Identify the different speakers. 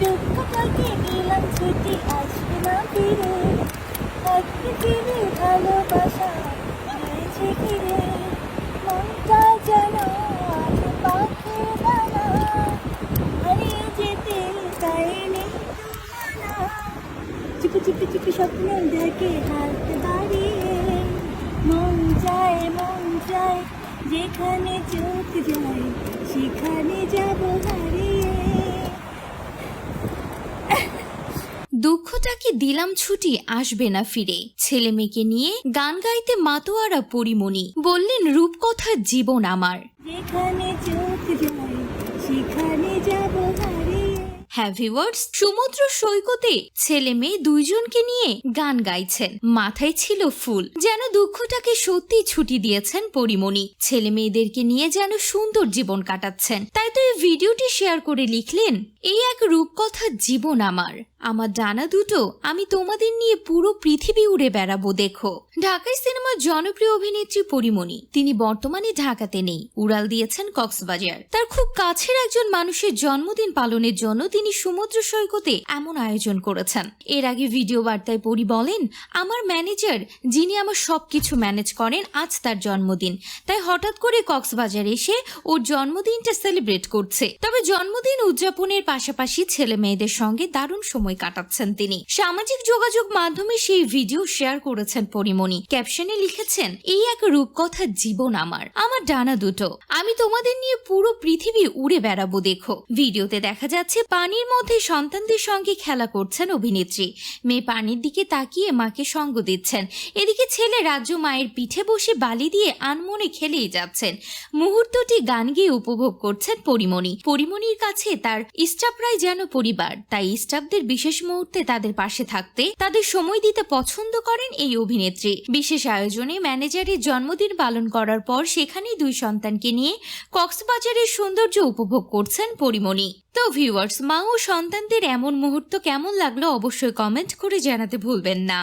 Speaker 1: দুঃখ কাকে গেলাম ছুটি আসবে না ফিরে। থাকবে ফিরে ভালোবাসা রয়েছে ঘিরে মনটা যেন পাখি ডানা হারিয়ে যেতে চাইনি চুপি চুপি চুপি স্বপ্নের দেখে হাত বাড়ি চোখ যায় সেখানে যাব হারিয়ে
Speaker 2: দুঃখটাকে দিলাম ছুটি আসবে না ফিরে? ছেলে মেয়েকে নিয়ে গান গাইতে মাতোয়ারা পরিমণি। বললেন রূপকথার জীবন আমার।
Speaker 1: যেখানে চোখ যায় সেখানে
Speaker 2: হ্যাঁ ভিউয়ার্স সমুদ্র সৈকতে ছেলে মেয়ে দুইজনকে নিয়ে গান গাইছেন। মাথায় ছিল ফুল। যেন দুঃখটাকে সত্যি ছুটি দিয়েছেন পরিমণি। ছেলে মেয়েদেরকে নিয়ে যেন সুন্দর জীবন কাটাচ্ছেন। তাই তো এই ভিডিওটি শেয়ার করে লিখলেন, এই এক রূপকথার জীবন আমার। আমার ডানা দুটো আমি তোমাদের নিয়ে পুরো পৃথিবী উড়ে বেড়াবো, দেখো। ঢাকায় সিনেমার জনপ্রিয় অভিনেত্রী পরিমণি, তিনি বর্তমানে ঢাকাতে নেই। উড়াল দিয়েছেন কক্সবাজার। তার খুব কাছের একজন মানুষের জন্মদিন পালনের জন্য তিনি সমুদ্র সৈকতে এমন আয়োজন করেছেন। এর আগে ভিডিও বার্তায় পরি বলেন, আমার ম্যানেজার, যিনি আমার সবকিছু ম্যানেজ করেন, আজ তার জন্মদিন। তাই হঠাৎ করে কক্সবাজার এসে ওর জন্মদিনটা সেলিব্রেট করছে। তবে জন্মদিন উদযাপনের পাশাপাশি ছেলে মেয়েদের সঙ্গে দারুণ সময় কাটাচ্ছেন তিনি। সামাজিক যোগাযোগ মাধ্যমে সেই ভিডিও শেয়ার করেছেন পরিমণি। ক্যাপশনে লিখেছেন, এই এক রূপকথার জীবন আমার আমার ডানা দুটো। আমি তোমাদের নিয়ে পুরো পৃথিবী উড়ে বেড়াবো, দেখো। ভিডিওতে দেখা যাচ্ছে, পানির মধ্যে সন্তানদের সঙ্গে খেলা করছেন অভিনেত্রী। মেয়ে পানির দিকে তাকিয়ে মাকে সঙ্গ দিচ্ছেন। এদিকে ছেলে রাজ্য মায়ের পিঠে বসে বালি দিয়ে আনমনে খেলেই যাচ্ছেন। মুহূর্তটি গান গেয়ে উপভোগ করছেন পরিমণি। পরিমণির কাছে তার স্টাফরাই যেন পরিবার, তাই স্টাফদের বিশেষ মুহূর্তে তাদের পাশে থাকতে তাদের সময় দিতে পছন্দ করেন এই অভিনেত্রী। বিশেষ আয়োজনে ম্যানেজারের জন্মদিন পালন করার পর সেখানেই দুই সন্তানকে নিয়ে কক্সবাজারের সৌন্দর্য উপভোগ করছেন পরিমণি। তো ভিউয়ার্স, মা ও সন্তানদের এমন মুহূর্ত কেমন লাগল অবশ্যই কমেন্ট করে জানাতে ভুলবেন না।